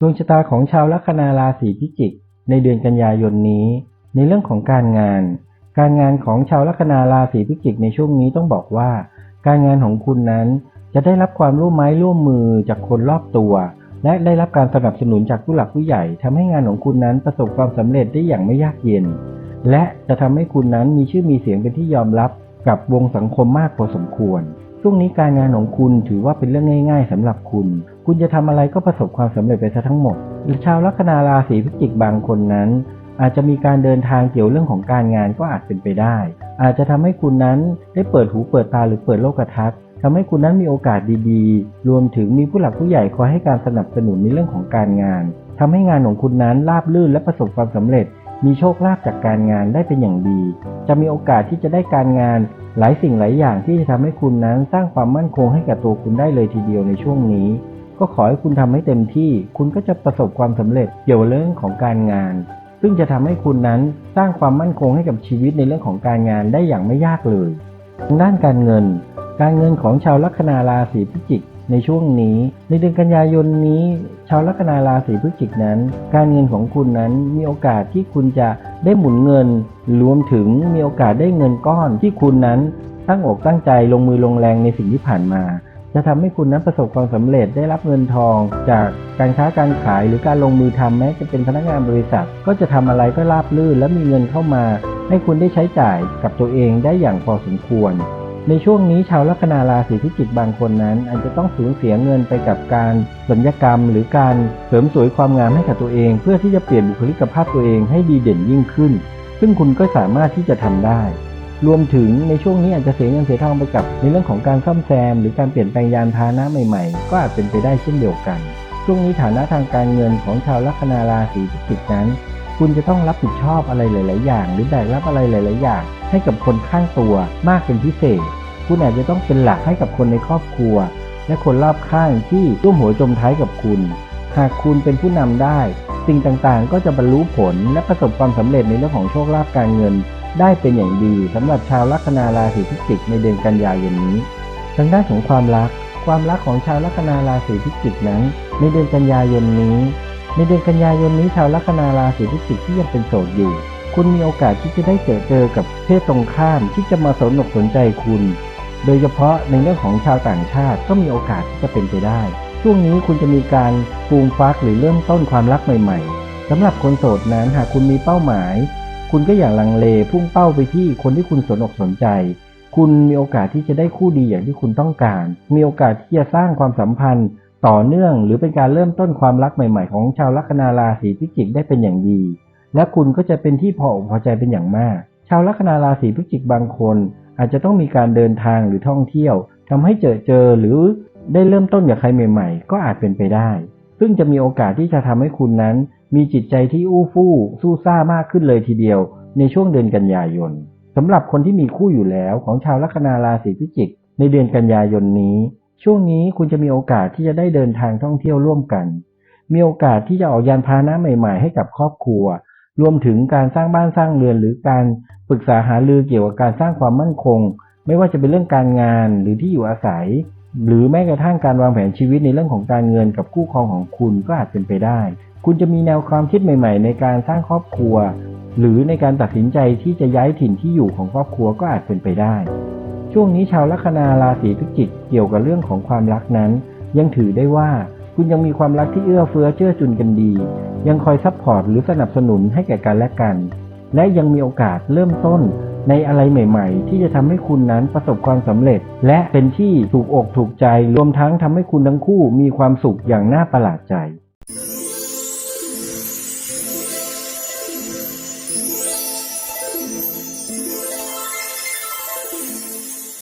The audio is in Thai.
ดวงชะตาของชาวลัคนาราศีพิจิก ในเดือนกันยายนนี้ ในเรื่องของการงาน การงานของชาวลัคนาราศีพิจิกในช่วงนี้ต้องบอกว่า การงานของคุณนั้นจะได้รับความร่วมไม้ร่วมมือจากคนรอบตัว และได้รับการสนับสนุนจากผู้หลักผู้ใหญ่ทำให้งานของคุณนั้นประสบความสำเร็จได้อย่างไม่ยากเย็น และจะทำให้คุณนั้นมีชื่อมีเสียงเป็นที่ยอมรับกับวงสังคมมากพอสมควรช่วงนี้การงานของคุณถือว่าเป็นเรื่องง่าย ๆสำหรับคุณ คุณจะทำอะไรก็ประสบความสำเร็จไปซะทั้งหมดชาวลัคนาราศีพิจิกบางคนนั้น อาจจะมีการเดินทางเกี่ยวเรื่องของการงานก็อาจเป็นไปได้ อาจจะทำให้คุณนั้นได้เปิดหูเปิดตาหรือเปิดโลกทัศน์ทำให้คุณนั้นมีโอกาสดีๆ รวมถึงมีผู้หลักผู้ใหญ่คอยให้การสนับสนุนในเรื่องของการงานทำให้งานของคุณนั้นราบรื่นและประสบความสำเร็จ มีโชคลาภจากการงานได้เป็นอย่างดี จะมีโอกาสที่จะได้การงานหลายสิ่งหลายอย่างที่จะทำให้คุณนั้นสร้างความมั่นคงให้กับตัวคุณได้เลยทีเดียวในช่วงนี้ ก็ขอให้คุณทำให้เต็มที่ คุณก็จะประสบความสำเร็จเกี่ยวกับเรื่องของการงาน ซึ่งจะทำให้คุณนั้นสร้างความมั่นคงให้กับชีวิตในเรื่องของการงานได้อย่างไม่ยากเลยทางด้านการเงิน การเงินของชาวลัคนาราศีพิจิกในช่วงนี้ ในเดือนกันยายนนี้ ชาวลัคนาราศีพฤศจิกนั้น การเงินของคุณนั้นมีโอกาสที่คุณจะได้หมุนเงิน รวมถึงมีโอกาสได้เงินก้อนที่คุณนั้นตั้งอกตั้งใจลงมือลงแรงในสิ่งที่ผ่านมา จะทำให้คุณนั้นประสบความสำเร็จได้รับเงินทอง จากการค้าการขายหรือการลงมือทำแม้จะเป็นพนักงานบริษัท ก็จะทำอะไรก็ราบรื่นและมีเงินเข้ามา ให้คุณได้ใช้จ่ายกับตัวเองได้อย่างพอสมควร ในช่วงนี้ชาวลัคนาราศีพิจิกบางคนนั้น อาจจะต้องสูญเสียเงินไปกับการสัญญกรรม หรือการเสริมสวยความงามให้กับตัวเอง เพื่อที่จะเปลี่ยนบุคลิกภาพตัวเองให้ดีเด่นยิ่งขึ้น ซึ่งคุณก็สามารถที่จะทำได้ รวมถึงในช่วงนี้อาจจะเสียเงินเสียทองไปกับ ในเรื่องของการซ่อมแซม หรือการเปลี่ยนแปลงยานพาหนะใหม่ๆ ก็อาจเป็นไปได้เช่นเดียวกัน ช่วงนี้ฐานะทางการเงินของชาวลัคนาราศีพิจิกนั้น คุณจะต้องรับผิดชอบอะไรหลาย ๆ อย่าง หรือแบกรับอะไรหลาย ๆ อย่าง ให้กับคนข้างตัวมากเป็นพิเศษ คุณอาจจะต้องเป็นหลักให้กับคนในครอบครัว และคนรอบข้างที่ร่วมหัวจมท้ายกับคุณ หากคุณเป็นผู้นำได้ สิ่งต่าง ๆ ก็จะบรรลุผลและประสบความสำเร็จในเรื่องของโชคลาภการเงิน ได้เป็นอย่างดีสำหรับชาวลัคนาราศีพิจิกในเดือนกันยายนนี้ ทางด้านของความรัก ความรักของชาวลัคนาราศีพิจิกนั้น ในเดือนกันยายนนี้ ในเดือนกันยายนนี้ชาวลัคนาราศีพิจิกที่ยังเป็นโสดอยู่ คุณมีโอกาสที่จะได้เจอเจอกับเพศตรงข้ามที่จะมาสนอกสนใจคุณ โดยเฉพาะในเรื่องของชาวต่างชาติก็มีโอกาสที่จะเป็นไปได้ ช่วงนี้คุณจะมีการฟูมฟักหรือเริ่มต้นความรักใหม่ ๆสำหรับคนโสดนั้นหากคุณมีเป้าหมาย คุณก็อย่าลังเลพุ่งเป้าไปที่คนที่คุณสนอกสนใจ คุณมีโอกาสที่จะได้คู่ดีอย่างที่คุณต้องการ มีโอกาสที่จะสร้างความสัมพันธ์ต่อเนื่อง หรือเป็นการเริ่มต้นความรักใหม่ ๆ ของชาวลัคนาราศีพิจิกได้เป็นอย่างดี และคุณก็จะเป็นที่พออกพอใจเป็นอย่างมาก ชาวลัคนาราศีพิจิกบางคน อาจจะต้องมีการเดินทางหรือท่องเที่ยวทำให้เจอเจอหรือได้เริ่มต้นกับใครใหม่ ๆ ก็อาจเป็นไปได้ ซึ่งจะมีโอกาสที่จะทำให้คุณนั้น มีจิตใจที่อู้ฟู่สู้ซ่ามากขึ้นเลยทีเดียว ในช่วงเดือนกันยายนสำหรับคนที่มีคู่อยู่แล้วของชาวลัคนาราศีพิจิก ในเดือนกันยายนนี้ ช่วงนี้คุณจะมีโอกาสที่จะได้เดินทางท่องเที่ยวร่วมกัน มีโอกาสที่จะออกยานพาหนะใหม่ ๆ ให้กับครอบครัว รวมถึงการสร้างบ้านสร้างเรือนหรือการปรึกษาหารือเกี่ยวกับการสร้างความมั่นคง ไม่ว่าจะเป็นเรื่องการงานหรือที่อยู่อาศัย หรือแม้กระทั่งการวางแผนชีวิตในเรื่องของการเงินกับคู่ครองของคุณก็อาจเป็นไปได้ คุณจะมีแนวความคิดใหม่ ๆ ในการสร้างครอบครัว หรือในการตัดสินใจที่จะย้ายถิ่นที่อยู่ของครอบครัวก็อาจเป็นไปได้ ช่วงนี้ชาวลัคนาราศีพิจิกเกี่ยวกับเรื่องของความรักนั้น ยังถือได้ว่าคุณยังมีความรักที่เอื้อเฟื้อเจื้อจุนกันดี ยังคอยซัพพอร์ตหรือสนับสนุนให้แก่กันและกัน และยังมีโอกาสเริ่มต้น ในอะไรใหม่ ๆ ที่จะทำให้คุณนั้นประสบความสำเร็จ และเป็นที่ถูกอกถูกใจรวมทั้งทำให้คุณทั้งคู่มีความสุขอย่างน่าประหลาดใจ